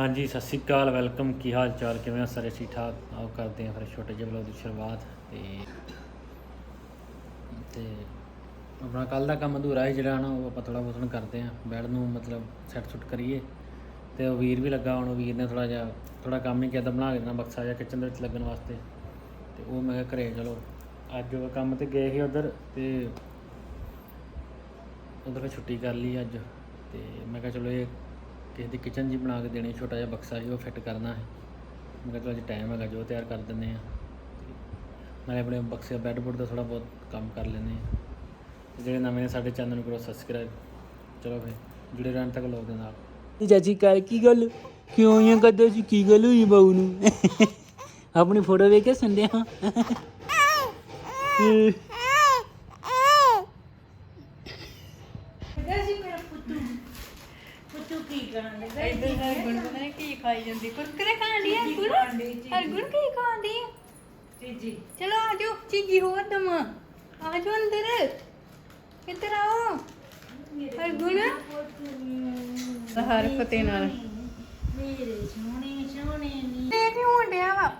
ਹਾਂਜੀ, ਸਤਿ ਸ਼੍ਰੀ ਅਕਾਲ, ਵੈਲਕਮ। ਕੀ ਹਾਲ ਚਾਲ ਕਿਵੇਂ ਹੋ ਸਾਰੇ? ਠੀਕ ਠਾਕ ਆਓ ਕਰਦੇ ਹਾਂ ਫਿਰ ਛੋਟੇ ਜਿਹੇ ਵਲੋਗ ਦੀ ਸ਼ੁਰੂਆਤ। ਤੇ ਤੇ ਆਪਣਾ ਕੱਲ ਦਾ ਕੰਮ ਅਧੂਰਾ ਹੈ ਜਿਹੜਾ ਨਾ ਉਹ ਆਪਾਂ ਥੋੜਾ ਬਹੁਤ ਕਰਦੇ ਹਾਂ। ਬੈਡ ਨੂੰ ਮਤਲਬ ਸੈੱਟ ਸੁੱਟ ਕਰੀਏ। ਤੇ ਉਹ ਵੀਰ ਵੀ ਲੱਗਾ, ਹੁਣ ਵੀਰ ਨੇ ਥੋੜਾ ਜਿਹਾ ਥੋੜਾ ਕੰਮ ਹੀ ਕੀਤਾ, ਬਣਾ ਕੇ ਦੇਣਾ ਬਕਸਾ ਜਿਹਾ ਕਿਚਨ ਦੇ ਵਿੱਚ ਲੱਗਣ ਵਾਸਤੇ। ਤੇ ਉਹ ਮੈਂ ਕਿਹਾ ਘਰੇ, ਚਲੋ, ਅੱਜ ਉਹ ਕੰਮ ਤੇ ਗਏ ਸੀ ਉਧਰ, ਤੇ ਉਧਰ ਛੁੱਟੀ ਕਰ ਲਈ ਅੱਜ। ਤੇ ਮੈਂ ਕਿਹਾ ਚਲੋ ਇਹ ਕਿਸੇ ਦੀ ਕਿਚਨ ਜੀ ਬਣਾ ਕੇ ਦੇਣੀ ਛੋਟਾ ਜਿਹਾ ਬਕਸਾ ਜੀ ਉਹ ਫਿੱਟ ਕਰਨਾ ਹੈ। ਮੈਂ ਕਿਹਾ ਚਲੋ ਅੱਜ ਟਾਈਮ ਹੈਗਾ ਜੋ ਤਿਆਰ ਕਰ ਦਿੰਦੇ ਆ ਨਾਲੇ ਆਪਣੇ ਬਕਸੇ ਬੈੱਡ ਬੁੱਡ ਦਾ ਥੋੜਾ ਬਹੁਤ ਕੰਮ ਕਰ ਲੈਂਦੇ ਆ ਤੇ ਜਿਹੜੇ ਨਵੇਂ ਨੇ ਸਾਡੇ ਚੈਨਲ ਨੂੰ ਕਰੋ ਸਬਸਕ੍ਰਾਈਬ ਚਲੋ ਫਿਰ ਜੁੜੇ ਰਹਿਣ ਤੱਕ ਲੋਕ ਦੇ ਨਾਲ। ਤੇ ਚਾਚੀ ਕਾਲ ਕੀ ਗੱਲ? ਕਿਉਂ ਇਹ ਕਦੋਂ ਸੀ? ਕੀ ਗੱਲ ਹੋਈ ਬਾਊ ਨੂੰ? ਆਪਣੀ ਫੋਟੋ ਵੇਖ ਕੇ ਸੰਦੇ ਹਾਂ ਇੱਧਰ ਹਰਗੁਣ ਪਤਾ ਨਹੀਂ ਕੀ ਖਾਈ ਜਾਂਦੀ? ਕੁਰਕਰੇ ਖਾਣ ਦੀ ਹਰਗੁਣ ਹਰਗੁਣ ਕੀ ਖਾਣ ਦੀ ਚੀਜੀ। ਚਲੋ ਆ ਜਾਓ ਚੀਜੀ ਹੋਰ ਦਮਾ ਆ ਜਾਓ ਅੰਦਰ। ਇੱਧਰ ਆਓ। ਹਰਗੁਣ? ਹਰ ਫਤੇ ਨਾਲ। ਮੇਰੇ ਸੋਹਣੇ ਸੋਹਣੇ ਨੀ। ਇਹ ਕੀ ਹੋਣ ਡਿਆ ਵਾ?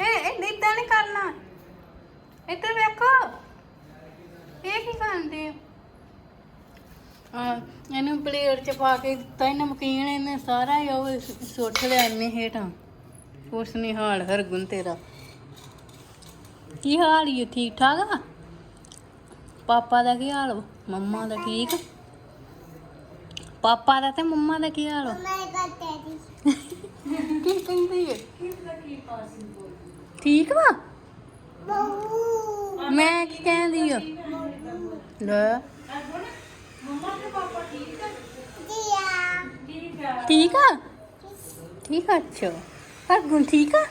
ਇਹ ਇਹ ਇਦਾਂ ਨਹੀਂ ਕਰਨਾ। ਇੱਧਰ ਵੇਖੋ। ਇਹ ਕੀ ਖਾਂਦੇ ਆ? ਆ ਇਹਨੂੰ ਪਲੇਟ ਚ ਪਾ ਕੇ ਦਿੱਤਾ ਹੀ ਨਮਕੀਨ ਇਹਨੇ ਸਾਰਾ ਹੀ ਉਹ ਸੁੱਟ ਲਿਆ ਇਹਨੇ ਹੇਠਾਂ। ਉਸ ਨੇ ਹਾਲ ਹਰਗੁਣ ਤੇਰਾ। ਕੀ ਹਾਲ ਓ? ਠੀਕ ਠਾਕ ਆ? ਪਾਪਾ ਦਾ ਕੀ ਹਾਲ ਵਾ? ਮੰਮਾ ਦਾ ਠੀਕ? ਪਾਪਾ ਦਾ ਤੇ ਮੰਮਾ ਦਾ ਕੀ ਹਾਲ ਵਾ? ਕੀ ਕਹਿੰਦੀ ਹੈ ਠੀਕ ਵਾ? ਮੈਂ ਕੀ ਕਹਿੰਦੀ ਆ? ਲੈ। ਠੀਕ ਆ? ਠੀਕ ਆ ਅੱਛਾ। ਹਰਗੁਣ ਠੀਕ ਆ?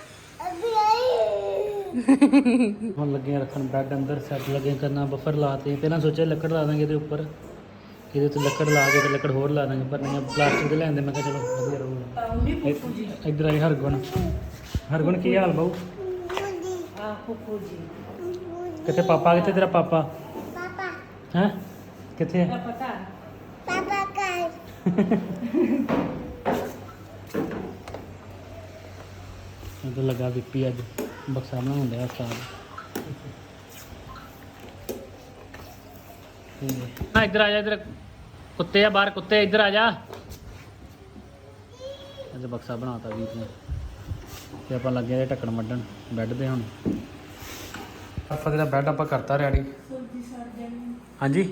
ਹੁਣ ਲੱਗੇ ਆ ਰੱਖਣ ਬੈੱਡ ਅੰਦਰ ਸੈੱਟ ਲੱਗੇ ਕਰਨਾ ਬਫਰ ਲਾਤੇ ਪਹਿਲਾਂ ਸੋਚਿਆ ਲੱਕੜ ਲਾ ਦਾਂਗੇ ਇਹਦੇ ਉੱਪਰ। ਇਹਦੇ ਉੱਤੇ ਲੱਕੜ ਲਾ ਕੇ ਤੇ ਲੱਕੜ ਹੋਰ ਲਾ ਦਾਂਗੇ ਪਰ ਨਹੀਂ ਪਲਾਸਟਿਕ ਦੇ ਲੈਂਦੇ ਮੈਂ ਕਿਹਾ ਚਲੋ ਵਧੀਆ ਰਹੂਗਾ। ਇੱਧਰ ਆਈ ਹਰਗੁਣ। ਹਰਗੁਣ ਕੀ ਹਾਲ ਬਾਊ? ਕਿੱਥੇ ਪਾਪਾ? ਕਿੱਥੇ ਤੇਰਾ ਪਾਪਾ? ਹੈ? ਕਿੱਥੇ ਹੈ ਇਹ ਤਾਂ ਲੱਗਾ ਵਿੱਪੀ ਅੱਜ ਬਕਸਾ ਬਣਾਉਣ ਡਿਆ ਉਸਤਾਦ। ਆ ਇੱਧਰ ਆ ਜਾ, ਇੱਧਰ ਕੁੱਤੇ ਆ, ਬਾਹਰ ਕੁੱਤੇ, ਇੱਧਰ ਆ ਜਾ। ਅੱਜ ਬਕਸਾ ਬਣਾਤਾ ਵੀਰ ਨੇ। ਤੇ ਆਪਾਂ ਲੱਗੇ ਆ ਢੱਕਣ ਵੱਢਣ, ਬੈੱਡ ਦੇ ਹੁਣ। ਆਪਾਂ ਤੇਰਾ ਬੈੱਡ ਆਪਾਂ ਕਰਤਾ ਰੈਡੀ ਹਾਂਜੀ।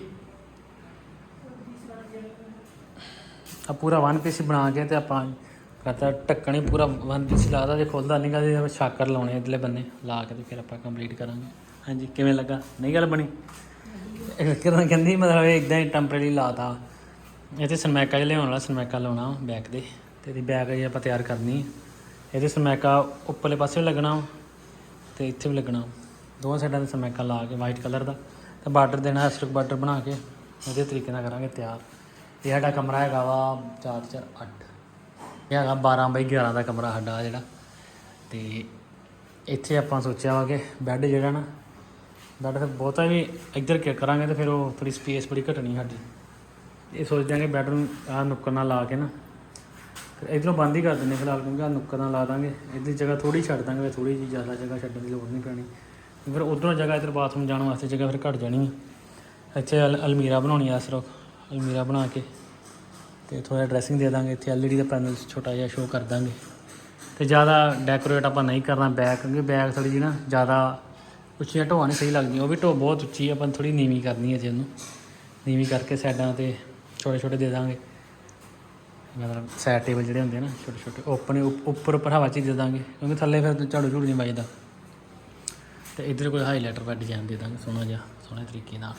ਆ ਪੂਰਾ ਵਨ ਪੀਸ ਬਣਾ ਕੇ ਤੇ ਆਪਾਂ ਕਰਤਾ ਢੱਕਣ ਹੀ ਪੂਰਾ ਬੰਦ ਸੀ ਲਾਦਾ ਜੇ ਖੁੱਲਦਾ ਨਹੀਂ ਗਾ ਤੇ ਸ਼ਾਕਰ ਲਾਉਣੇ ਇਧਰਲੇ ਬੰਨੇ। ਲਾ ਕੇ ਤੇ ਫਿਰ ਆਪਾਂ ਕੰਪਲੀਟ ਕਰਾਂਗੇ। ਹਾਂਜੀ, ਕਿਵੇਂ ਲੱਗਾ? ਨਹੀਂ ਗੱਲ ਬਣੀ? ਕਿਰਨ ਕਹਿੰਦੀ, ਮਤਲਬ ਇਦਾਂ ਹੀ ਟੈਂਪਰੇਰੀ ਲਾਤਾ ਇਹ ਤੇ ਸਨਮੈਕਾ ਜਿਹਾ ਲਿਆਉਣ ਵਾਲਾ ਸਨਮੈਕਾ ਲਾਉਣਾ ਬੈਕ ਦੇ ਤੇ। ਇਹਦੀ ਬੈਕ ਜੀ ਆਪਾਂ ਤਿਆਰ ਕਰਨੀ ਇਹਦੇ ਸਨਮੈਕਾ ਉੱਪਰਲੇ ਪਾਸੇ ਵੀ ਲੱਗਣਾ ਵਾ ਤੇ ਇੱਥੇ ਵੀ ਲੱਗਣਾ ਦੋਵਾਂ ਸਾਈਡਾਂ ਤੇ ਸਨਮੈਕਾ ਲਾ ਕੇ ਵਾਈਟ ਕਲਰ ਦਾ। ਤੇ ਬਾਰਡਰ ਦੇਣਾ ਐਸਟ੍ਰਿਕ ਬਾਰਡਰ ਬਣਾ ਕੇ। ਉਹਦੇ ਤਰੀਕੇ ਨਾਲ ਕਰਾਂਗੇ ਤਿਆਰ। ਇਹ ਸਾਡਾ ਕਮਰਾ ਹੈਗਾ ਵਾ 4 4 8 ਇਹ ਹੈਗਾ 12 ਬਾਈ 11 ਦਾ ਕਮਰਾ ਸਾਡਾ ਜਿਹੜਾ। ਤੇ ਇੱਥੇ ਆਪਾਂ ਸੋਚਿਆ ਵਾ ਕਿ ਬੈੱਡ ਜਿਹੜਾ ਨਾ ਬੈੱਡ ਫਿਰ ਬਹੁਤਾ ਵੀ ਇੱਧਰ ਕੀ ਕਰਾਂਗੇ ਤੇ ਫਿਰ ਉਹ ਥੋੜੀ ਸਪੇਸ ਬੜੀ ਘਟਣੀ ਸਾਡੀ। ਇਹ ਸੋਚਦੇ ਹਾਂ ਕਿ ਬੈੱਡ ਨੂੰ ਆਹ ਨੁੱਕਰ ਨਾਲ ਲਾ ਕੇ ਨਾ, ਫਿਰ ਇਧਰੋਂ ਬੰਦ ਹੀ ਕਰ ਦਿੰਦੇ ਫਿਲਹਾਲ ਕਿਉਂਕਿ ਆਹ ਨੁੱਕਰ ਨਾਲ ਲਾ ਦਾਂਗੇ। ਇਹਦੀ ਜਗ੍ਹਾ ਥੋੜੀ ਛੱਡ ਦਾਂਗੇ ਥੋੜੀ ਜਿਹੀ ਜ਼ਿਆਦਾ ਜਗ੍ਹਾ ਛੱਡਣ ਦੀ ਲੋੜ ਨਹੀਂ ਪੈਣੀ। ਫਿਰ ਉਧਰੋਂ ਜਗ੍ਹਾ ਇੱਧਰ ਬਾਥਰੂਮ ਜਾਣ ਵਾਸਤੇ ਜਗ੍ਹਾ ਫਿਰ ਘਟ ਜਾਣੀ ਹੈ ਇੱਥੇ ਅਲ- ਅਲਮੀਰਾ ਬਣਾਉਣੀ ਆ ਸਿਰਫ ਅਲਮੀਰਾ ਬਣਾ ਕੇ। ਤੇ ਥੋੜਾ ਡਰੈਸਿੰਗ ਦੇ ਦਾਂਗੇ, ਇੱਥੇ ਐਲਈਡੀ ਦਾ ਪੈਨਲ ਛੋਟਾ ਜਿਹਾ ਸ਼ੋਅ ਕਰ ਦਾਂਗੇ। ਤੇ ਜ਼ਿਆਦਾ ਡੈਕੋਰੇਟ ਆਪਾਂ ਨਹੀਂ ਕਰਨਾ ਬੈਕ ਕਿਉਂਕਿ ਬੈਕ ਥੋੜੀ ਜਿਹੀ ਨਾ ਜ਼ਿਆਦਾ ਉੱਚੀਆਂ ਢੋਆਂ ਨਹੀਂ ਸਹੀ ਲੱਗਦੀਆਂ ਉਹ ਵੀ ਢੋ ਬਹੁਤ ਉੱਚੀ ਆ, ਆਪਾਂ ਥੋੜੀ ਨੀਵੀਂ ਕਰਨੀ ਹੈ ਜੇ ਉਹਨੂੰ। ਨੀਵੀਂ ਕਰਕੇ ਸਾਈਡਾਂ ਤੇ ਛੋਟੇ ਛੋਟੇ ਦੇ ਦਾਂਗੇ। ਮਤਲਬ ਸਾਈਡ ਟੇਬਲ ਜਿਹੜੇ ਹੁੰਦੇ ਆ ਨਾ, ਛੋਟੇ ਛੋਟੇ ਓਪਨ ਉੱਪਰ ਉੱਪਰ ਹਵਾ 'ਚ ਹੀ ਦੇ ਦਾਂਗੇ, ਕਿਉਂਕਿ ਥੱਲੇ ਫਿਰ ਝਾੜੂ ਝੂੜੂ ਨਹੀਂ ਵੱਜਦਾ। ਤੇ ਇੱਧਰ ਕੋਈ ਹਾਈਲਾਈਟਰ ਦਾ ਡਿਜ਼ਾਈਨ ਦੇ ਦਾਂਗੇ, ਸੋਹਣਾ ਜਿਹਾ, ਸੋਹਣੇ ਤਰੀਕੇ ਨਾਲ।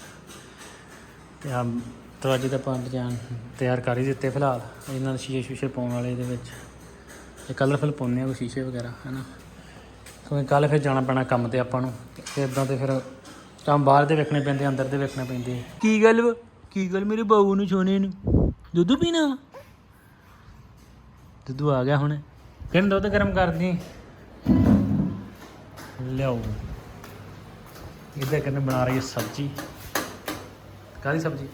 ਤੇ ਆ ਦਰਵਾਜ਼ੇ ਦਾ ਆਪਾਂ ਡਿਜ਼ਾਈਨ ਤਿਆਰ ਕਰ ਹੀ ਦਿੱਤੇ ਫਿਲਹਾਲ। ਇਹਨਾਂ ਦੇ ਸ਼ੀਸ਼ੇ ਸ਼ੂਸ਼ੇ ਪਾਉਣ ਵਾਲੇ ਇਹਦੇ ਵਿੱਚ। ਇਹ ਕਲਰਫੁਲ ਪਾਉਂਦੇ ਆ ਕੋਈ ਸ਼ੀਸ਼ੇ ਵਗੈਰਾ ਹੈਨਾ? ਕਿਉਂਕਿ ਕੱਲ ਫਿਰ ਜਾਣਾ ਪੈਣਾ ਕੰਮ ਤੇ ਆਪਾਂ ਨੂੰ। ਤੇ ਇਦਾਂ ਤੇ ਫਿਰ ਕੰਮ ਬਾਹਰ ਦੇ ਵੇਖਣੇ ਪੈਂਦੇ ਅੰਦਰ ਦੇ ਵੇਖਣੇ ਪੈਂਦੇ। ਕੀ ਗੱਲ ਵਾ? ਕੀ ਗੱਲ ਮੇਰੇ ਬਾਊ ਨੂੰ ਛੋਨੇ ਨੂੰ? ਦੁੱਧ ਪੀਣਾ ਵਾ? ਦੁੱਧ ਆ ਗਿਆ ਹੁਣ। ਕਹਿੰਦੇ ਦੁੱਧ ਗਰਮ ਕਰਦੀ? ਲਿਆਓ। ਇਹਦੇ ਕਹਿੰਦੇ ਬਣਾ ਰਹੀ ਹੈ ਸਬਜੀ? ਕਾਹਦੀ ਸਬਜੀ?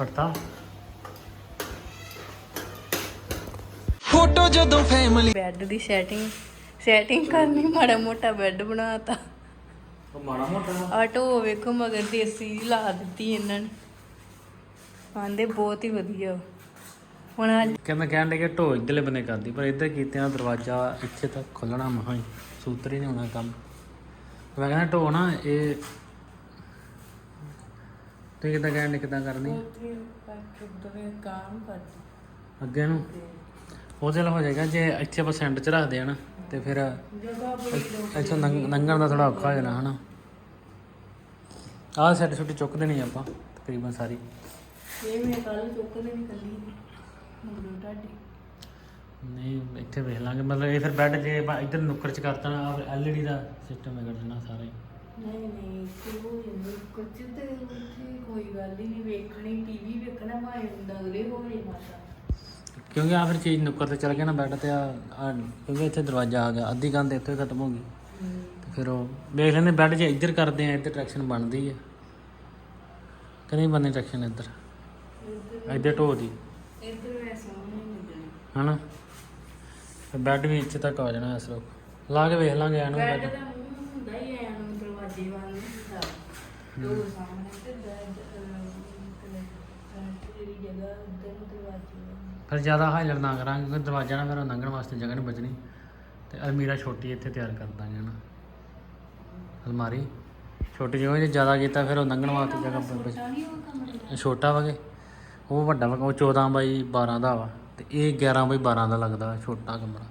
ਪੜਤਾ ਫੋਟੋ ਜਦੋਂ ਫੈਮਿਲੀ ਬੈੱਡ ਦੀ ਸੈਟਿੰਗ ਸੈਟਿੰਗ ਕਰਨੀ ਮਾੜਾ ਮੋਟਾ ਬੈੱਡ ਬਣਾਤਾ। ਉਹ ਮਾੜਾ ਮੋਟਾ। ਆਟੋ ਵੇਖੋ ਮਗਰ ਦੇਸੀ ਲਾ ਦਿੱਤੀ ਇਹਨਾਂ ਨੇ। ਆਂਦੇ ਬਹੁਤ ਹੀ ਵਧੀਆ। ਹੁਣ ਅੱਜ ਕਹਿੰਦਾ ਕਹਿਣ ਲੱਗੇ ਢੋ ਇੱਧਰਲੇ ਬੰਨੇ ਕਰਦੀ ਪਰ ਇੱਧਰ ਕੀਤੇ ਆ ਦਰਵਾਜ਼ਾ ਇੱਥੇ ਤੱਕ ਖੁੱਲਣਾ ਮਹਾਂ ਸੂਤਰ ਨਹੀਂ ਹੋਣਾ ਕੰਮ। ਮੈਂ ਕਹਿੰਦਾ ਢੋ ਨਾ ਇਹ ਤੇ ਕਿਦਾਂ ਕਹਿਣ ਕਿਦਾਂ ਕਰਨੀ? ਕੰਮ ਕਰ ਅੱਗੇ ਨੂੰ? ਉਹਦੇ ਨਾਲ ਹੋ ਜਾਏਗਾ ਜੇ ਇੱਥੇ ਆਪਾਂ ਸੈਂਟਰ 'ਚ ਰੱਖਦੇ ਆ ਨਾ ਤੇ ਫਿਰ ਇੱਥੋਂ ਲੰਘ- ਲੰਘਣ ਦਾ ਥੋੜਾ ਔਖਾ ਹੋ ਜਾਣਾ ਹਨਾ? ਆਹ ਸੈੱਟ ਛੁੱਟੀ ਚੁੱਕ ਦੇਣੀ ਆਪਾਂ ਤਕਰੀਬਨ ਸਾਰੀ। ਇਹ ਮੈਂ ਕੱਲ ਚੁੱਕਦੇ ਵੀ ਕੱਲੀ ਮਗਰੋਂ ਤੁਹਾਡੀ। ਨਹੀਂ ਇੱਥੇ ਵੇਖ ਲਾਂਗੇ ਮਤਲਬ ਇਹ ਫਿਰ ਬੈੱਡ ਜੇ ਆਪਾਂ ਇੱਧਰ ਨੁੱਕਰ 'ਚ ਕਰਤਾ ਨਾ ਐਲਈਡੀ ਦਾ ਸਿਸਟਮ ਹੈ ਕਰਨਾ ਸਾਰਾ ਹੀ। ਨਹੀਂ ਨਹੀਂ ਕਿਉਂ ਜਾਂਦੇ। ਕੁਝ ਤੇ ਉੱਥੇ ਕੋਈ ਗੱਲ ਹੀ ਨਹੀਂ ਵੇਖਣੀ ਟੀਵੀ ਵੇਖਣਾ ਭਾਵੇਂ ਨਗਰੇ ਹੋਵੇ ਮਾਤਾ। ਕਿਉਂਕਿ ਆ ਫਿਰ ਚੀਜ਼ ਨੁੱਕਰ ਤੇ ਚਲ ਗਿਆ ਨਾ ਬੈੱਡ ਤੇ ਆ ਆ- ਕਿਉਂਕਿ ਇੱਥੇ ਦਰਵਾਜ਼ਾ ਆ ਗਿਆ ਅੱਧੀ ਕੰਧ ਇੱਥੇ ਖਤਮ ਹੋ ਗਈ। ਤੇ ਫਿਰ ਉਹ ਵੇਖ ਲੈਂਦੇ ਬੈੱਡ ਜੇ ਇੱਧਰ ਕਰਦੇ ਆ ਇੱਧਰ ਟਰੈਕਸ਼ਨ ਬਣਦੀ ਹੈ ਕਿ ਨਹੀਂ ਬਣਨੀ ਟਰੈਕਸ਼ਨ ਇੱਧਰ? ਇੱਧਰ ਢੋ ਦੀ। ਇੱਧਰ ਵੈਸਾ ਨਹੀਂ ਲੱਗਣੀ ਹਨਾ? ਬੈੱਡ ਵੀ ਇੱਥੇ ਤੱਕ ਆ ਜਾਣਾ ਇਸ ਲੋਕ ਲਾ ਕੇ ਵੇਖ ਲਾਂਗੇ ਇਹਨੂੰ ਬੈੱਡ ਬੈੱਡ। ਦਾ ਮੂੰਹ ਹੁੰਦਾ ਹੀ ਐ ਨੂੰ ਦਰਵਾਜ਼ੇ ਵੱਲ ਨਹੀਂ ਹੁੰਦਾ ਦੋ ਸਾਹਮਣੇ ਤੇ ਬੈੱਡ ਜਿਹੜੀ ਜਗ੍ਹਾ ਉੱਧਰ ਨੂੰ ਦਰਵਾਜ਼ੇ ਵੱਲ ਫਿਰ ਜ਼ਿਆਦਾ ਹਾਈਲਰ ਨਾ ਕਰਾਂਗੇ ਕਿਉਂਕਿ ਦਰਵਾਜ਼ਾ ਨਾ ਮੇਰਾ ਲੰਘਣ ਵਾਸਤੇ ਜਗ੍ਹਾ ਨਹੀਂ ਬਚਣੀ। ਤੇ ਅਲਮੀਰਾ ਛੋਟੀ ਇੱਥੇ ਤਿਆਰ ਕਰ ਦਾਂਗੇ ਹਨਾ ਅਲਮਾਰੀ। ਛੋਟੀ ਜਿਹੀ ਹੋਏ ਜੇ ਜ਼ਿਆਦਾ ਕੀਤਾ ਫਿਰ ਉਹ ਲੰਘਣ ਵਾਸਤੇ ਜਗ੍ਹਾ ਬਚ ਛੋਟਾ ਵਗੇ ਉਹ ਵੱਡਾ ਵਗਾ ਉਹ 14 ਬਾਈ 12 ਦਾ ਵਾ। ਤੇ ਇਹ 11 ਬਾਈ 12 ਦਾ ਲੱਗਦਾ ਛੋਟਾ ਕਮਰਾ।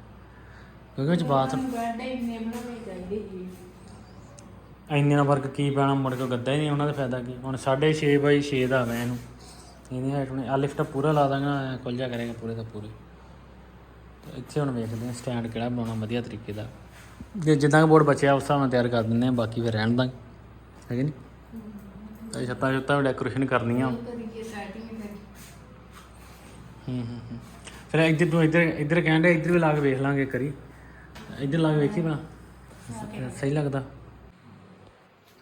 ਕਿਉਂਕਿ ਉਹ ਚ ਬਾਤ ਬੈੱਡ ਇੰਨੇ ਬਣਾਉਣੇ ਚਾਹੀਦੇ ਜੀ ਇੰਨੇ ਨਾਲ ਫ਼ਰਕ ਕੀ ਪੈਣਾ ਮੁੜ ਕੇ ਗੱਦਾ ਹੀ ਨਹੀਂ ਉਹਨਾਂ ਦਾ ਫਾਇਦਾ ਕੀ? ਹੁਣ 6.5 ਬਾਈ 6 ਦਾ ਮੈਂ ਇਹਨੂੰ। ਇਹਦੀ ਹਾਈਟ ਹੁਣੇ ਆ ਲਿਫਟ ਪੂਰਾ ਲਾ ਦਾਂਗਾ ਖੁੱਲ ਜਾ ਕਰੇਗਾ ਪੂਰੇ ਦਾ ਪੂਰੇ। ਤੇ ਇੱਥੇ ਹੁਣ ਵੇਖਦੇ ਹਾਂ ਸਟੈਂਡ ਕਿਹੜਾ ਬਣਾਉਣਾ ਵਧੀਆ ਤਰੀਕੇ ਦਾ। ਜੇ ਜਿੱਦਾਂ ਬੋਰਡ ਬਚਿਆ ਉਸ ਹਿਸਾਬ ਨਾਲ ਤਿਆਰ ਕਰ ਦਿੰਦੇ ਆ ਬਾਕੀ ਫਿਰ ਰਹਿਣ ਦਾਂਗੇ। ਹੈਗੇ ਨਹੀਂ? ਇਹ ਛੱਤਾਂ ਛੱਤਾਂ ਵੀ ਡੈਕੋਰੇਸ਼ਨ ਕਰਨੀ ਆ ਹੂੰ ਹੂੰ ਫਿਰ ਇੱਧਰ ਤੋਂ ਇੱਧਰ ਇੱਧਰ ਕਹਿੰਦੇ ਇੱਧਰ ਵੀ ਲਾ ਕੇ ਵੇਖ ਲਾਂਗੇ ਕਰੀ ਇੱਧਰ ਲਾ ਕੇ ਵੇਖੀ ਭਲਾ? ਸਹੀ ਲੱਗਦਾ।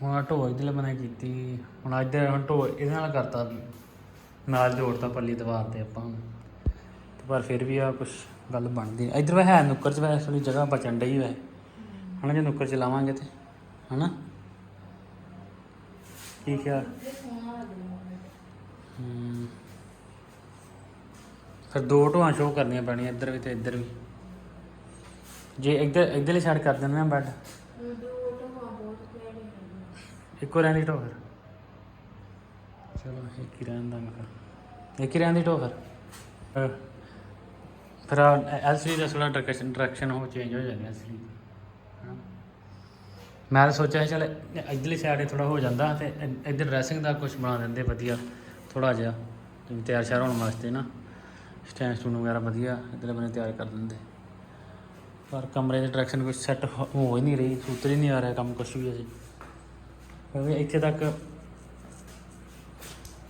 ਹੁਣ ਢੋ ਇਹਦੇ ਲਈ ਬਣਾ ਕੀਤੀ, ਹੁਣ ਇੱਧਰ ਹੁਣ ਢੋ ਇਹਦੇ ਨਾਲ ਕਰਤਾ ਨਾਲ ਜੋੜਤਾ ਪੱਲੀ ਦੀਵਾਰ ਤੇ ਆਪਾਂ ਤੇ ਪਰ ਫਿਰ ਵੀ ਆ ਕੁਛ ਗੱਲ ਬਣਦੀ ਇੱਧਰ ਵਾ ਹੈ ਨੁੱਕਰ ਚ ਵੈਸੇ ਥੋੜੀ ਜਗ੍ਹਾ ਬਚਣ ਡਈ ਵੈ ਹਣਾ ਜੇ ਨੁੱਕਰ ਚ ਲਾਵਾਂਗੇ ਤੇ ਹਨਾ ਕੀ ਖਿਆਲ? ਹੂੰ। ਫਿਰ ਦੋ ਢੋਆਂ ਸ਼ੋਅ ਕਰਨੀਆਂ ਪੈਣੀਆਂ ਇੱਧਰ ਵੀ ਤੇ ਇੱਧਰ ਵੀ। ਜੇ ਇੱਧਰ, ਇੱਧਰਲੀ ਸਾਈਡ ਕਰ ਦਿੰਦੇ ਨਾ ਬੈੱਡ। ਇੱਕੋ ਰਹਿੰਦੀ ਢੋ ਫਿਰ। ਚਲੋ ਇੱਕ ਹੀ ਰਹਿਣ ਦਾਂਗੇ ਫਿਰ। ਇੱਕ ਹੀ ਰਹਿਣ ਦੀ ਢੋ ਫਿਰ। ਅਹ, ਫਿਰ ਐਲਸੀਡੀ ਦਾ ਥੋੜਾ ਡਾਇਰੈਕਸ਼ਨ ਡਾਇਰੈਕਸ਼ਨ ਹੋ ਚੇਂਜ ਹੋ ਜਾਣੀ ਐਲਸੀਡੀ ਮੈਂ ਤਾਂ ਸੋਚਿਆ ਸੀ ਚੱਲ ਇੱਧਰਲੀ ਸਾਈਡ ਥੋੜਾ ਹੋ ਜਾਂਦਾ ਤੇ ਇ- ਇੱਧਰ ਡਰੈਸਿੰਗ ਦਾ ਕੁਝ ਬਣਾ ਦਿੰਦੇ ਵਧੀਆ ਥੋੜਾ ਜਿਹਾ। ਜਿਵੇਂ ਤਿਆਰ ਸ਼ਿਆਰ ਹੋਣ ਵਾਸਤੇ ਨਾ ਸਟੈਂਡ ਸਟੂਨ ਵਗੈਰਾ ਵਧੀਆ ਇੱਧਰਲੇ ਬੰਨੇ ਤਿਆਰ ਕਰ ਦਿੰਦੇ। ਪਰ ਕਮਰੇ ਦੀ ਡਾਇਰੈਕਸ਼ਨ ਕੁਝ ਸੈੱਟ ਹੋ ਹੀ ਨਹੀਂ ਰਹੀ ਸੂਤਰ ਹੀ ਨਹੀਂ ਆ ਰਿਹਾ ਕੰਮ ਕੁਝ ਵੀ ਅਜੇ। ਕਿਉਂਕਿ ਇੱਥੇ ਤੱਕ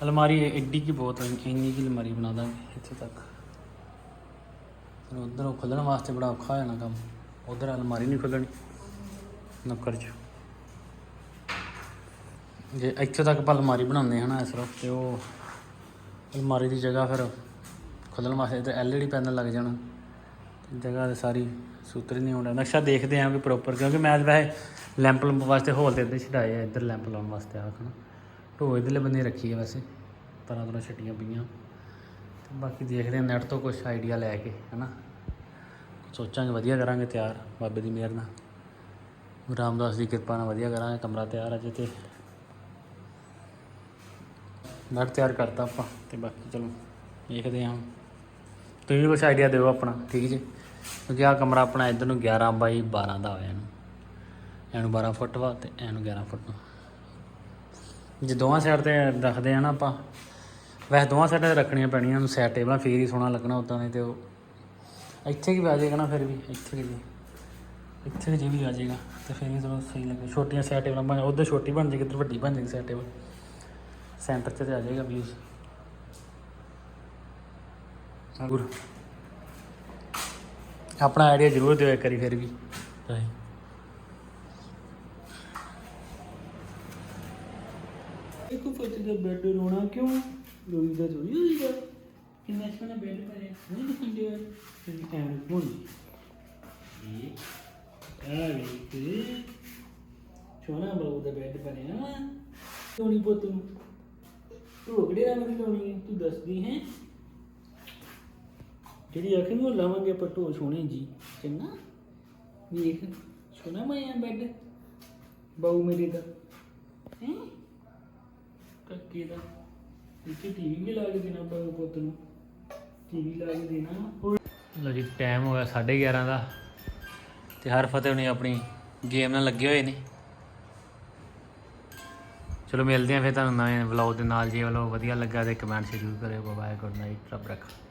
ਅਲਮਾਰੀ ਐਡੀ ਕੀ ਬਹੁਤ ਇੰਨੀ ਕੀ ਅਲਮਾਰੀ ਬਣਾ ਦਾਂਗੇ ਇੱਥੇ ਤੱਕ। ਫਿਰ ਉਧਰੋਂ ਖੋਲ੍ਹਣ ਵਾਸਤੇ ਬੜਾ ਔਖਾ ਹੋ ਜਾਣਾ ਕੰਮ। ਉਧਰ ਅਲਮਾਰੀ ਨਹੀਂ ਖੁੱਲਣੀ ਨੱਕਰ 'ਚ। ਜੇ ਇੱਥੇ ਤੱਕ ਆਪਾਂ ਅਲਮਾਰੀ ਬਣਾਉਂਦੇ ਹਾਂ ਨਾ ਇਸ ਰਫ ਤੇ ਉਹ ਅਲਮਾਰੀ ਦੀ ਜਗ੍ਹਾ ਫਿਰ ਖੁੱਲਣ ਵਾਸਤੇ ਤੇ ਐਲਈਡੀ ਪੈਨਲ ਲੱਗ ਜਾਣਾ। ਜਗ੍ਹਾ ਤੇ ਸਾਰੀ ਸੂਤਰ ਨਹੀਂ ਆਉਂਦਾ। ਨਕਸ਼ਾ ਦੇਖਦੇ ਆਂ ਕਿ ਪ੍ਰੋਪਰ ਕਿਉਂਕਿ ਮੈਂ ਵੈਸੇ ਲੈਂਪ ਲੰਪ ਵਾਸਤੇ ਹੋਲ ਦੇ ਇੱਧਰ ਛਡਾਏ ਆ, ਇੱਧਰ ਲੈਂਪ ਲਾਉਣ ਵਾਸਤੇ ਆਖ ਨਾ ਢੋ ਇੱਧਰਲੇ ਬੰਨੇ ਰੱਖੀ ਹੈ ਵੈਸੇ, ਤਰ੍ਹਾਂ ਤਰ੍ਹਾਂ ਛੱਟੀਆਂ ਪਈਆਂ। ਬਾਕੀ ਦੇਖਦੇ ਆਂ ਨੈਟ ਤੋਂ ਕੁਝ ਆਈਡੀਆ ਲੈ ਕੇ, ਹਨਾ। ਸੋਚਾਂਗੇ ਵਧੀਆ ਕਰਾਂਗੇ ਤਿਆਰ, ਬਾਬੇ ਦੀ ਮਿਹਰ ਨਾਲ। ਰਾਮਦਾਸ ਦੀ ਕਿਰਪਾ ਨਾਲ ਵਧੀਆ ਕਰਾਂਗੇ, ਕਮਰਾ ਤਿਆਰ ਅਜੇ ਤੇ। ਨੈਟ ਤਿਆਰ ਕਰਤਾ ਆਪਾਂ, ਤੇ ਬਾਕੀ ਚਲੋ ਦੇਖਦੇ ਹਾਂ ਤੁਸੀਂ ਵੀ ਕੁਝ ਆਈਡੀਆ ਦਿਓ ਆਪਣਾ, ਠੀਕ ਜੀ? ਕਿਉਂਕਿ ਆਹ ਕਮਰਾ ਆਪਣਾ ਇੱਧਰ ਨੂੰ 11 ਬਾਈ 12 ਦਾ ਹੋਇਆ ਇਹਨੂੰ। ਇਹਨੂੰ 12 ਫੁੱਟ ਵਾ ਤੇ ਇਹਨੂੰ 11 ਫੁੱਟ ਜੇ ਦੋਵਾਂ ਸਾਈਡ ਤੇ ਰੱਖਦੇ ਆ ਨਾ ਆਪਾਂ, ਵੈਸੇ ਦੋਵਾਂ ਸਾਈਡਾਂ ਤੇ ਰੱਖਣੀਆਂ ਪੈਣੀਆਂ ਨੂੰ ਸੈਟ ਟੇਬਲਾਂ ਫੇਰ ਹੀ ਸੋਹਣਾ ਲੱਗਣਾ ਉਦਾਂ ਨਹੀਂ ਤੇ ਉਹ। ਇੱਥੇ ਕੀ ਆ ਜਾਏਗਾ ਨਾ ਫਿਰ ਵੀ, ਇੱਥੇ ਕੀ ਇੱਥੇ ਜੇ ਵੀ ਆ ਜਾਏਗਾ ਤੇ ਫਿਰ ਵੀ ਥੋੜਾ ਸਹੀ ਲੱਗੇ। ਛੋਟੀਆਂ ਸੈਟ ਟੇਬਲਾਂ ਬਣ ਉਧਰ ਛੋਟੀ ਬਣ ਜਾਏਗੀ, ਇੱਧਰ ਵੱਡੀ ਬਣ ਜਾਏਗੀ ਸਾਈਡ ਟੇਬਲ ਸੈਂਟਰ 'ਚ ਤੇ ਆ ਜਾਏਗਾ ਵਿਊਜ਼ ਜ਼ਰੂਰ ਆਪਣਾ ਆਈਡੀਆ ਜ਼ਰੂਰ ਦਿਓ ਇੱਕ ਵਾਰੀ ਫਿਰ ਵੀ। ਤਾਂ ਇੱਕ ਪੁੱਤ ਦਾ ਬੈੱਡ ਰੋਣਾ ਕਿਉਂ? ਰੋਈਦਾ ਥੋੜੀ ਹੋਈਦਾ ਕਿੰਨਾ ਸੋਹਣਾ ਬੈੱਡ ਬਣਿਆ ਨਹੀਂ ਦਿਖਾਉਂਦੇ ਹੋਏ ਤੇ ਕੈਮਰੇ ਕੋਲ। ਇਹ ਆ ਵੇਖ। ਸੋਹਣਾ ਬਾਬੂ ਦਾ ਬੈੱਡ ਬਣਿਆ। ਤੋਣੀ ਪੁੱਤ ਨੂੰ। ਤੂੰ ਕਿਹੜੇ ਰੰਗ ਦੀ ਲਾਉਣੀ ਹੈ? ਤੂੰ ਦੱਸਦੀ ਹੈ। ਜਿਹੜੀ ਆਖੇ ਉਹ ਲਾਵਾਂਗੇ ਆਪਾਂ ਢੋ ਸੋਹਣੇ ਜੀ। ਚੰਗਾ? ਵੇਖ ਸੋਹਣਾ ਮਾਇਆ ਬੈੱਡ ਬਾਊ ਮੇਰੇ ਦਾ। ਹੈ? ਕੱਕੇ ਦਾ। ਇੱਥੇ ਟੀਵੀ ਵੀ ਲਾ ਕੇ ਦੇਣਾ ਬਾਊ ਪੁੱਤ ਨੂੰ। ਟੀਵੀ ਲਾ ਕੇ ਦੇਣਾ। ਲੋ ਜੀ ਟਾਈਮ ਹੋ ਗਿਆ 11:30 ਦਾ। ਤੇ ਹਰ ਫਤਿਹ ਹੁਣੇ ਆਪਣੀ ਗੇਮ ਨਾਲ ਲੱਗੇ ਹੋਏ ਨੇ। ਚਲੋ ਮਿਲਦੇ ਆਂ ਫਿਰ ਤੁਹਾਨੂੰ ਨਵੇਂ ਵਲੌਗ ਦੇ ਨਾਲ। ਜੇ ਵਲੌਗ ਵਧੀਆ ਲੱਗਾ ਤੇ ਕਮੈਂਟ ਜ਼ਰੂਰ ਕਰਿਓ। ਬਾਏ ਗੁੱਡ ਨਾਈਟ ਰੱਬ ਰੱਖਾ।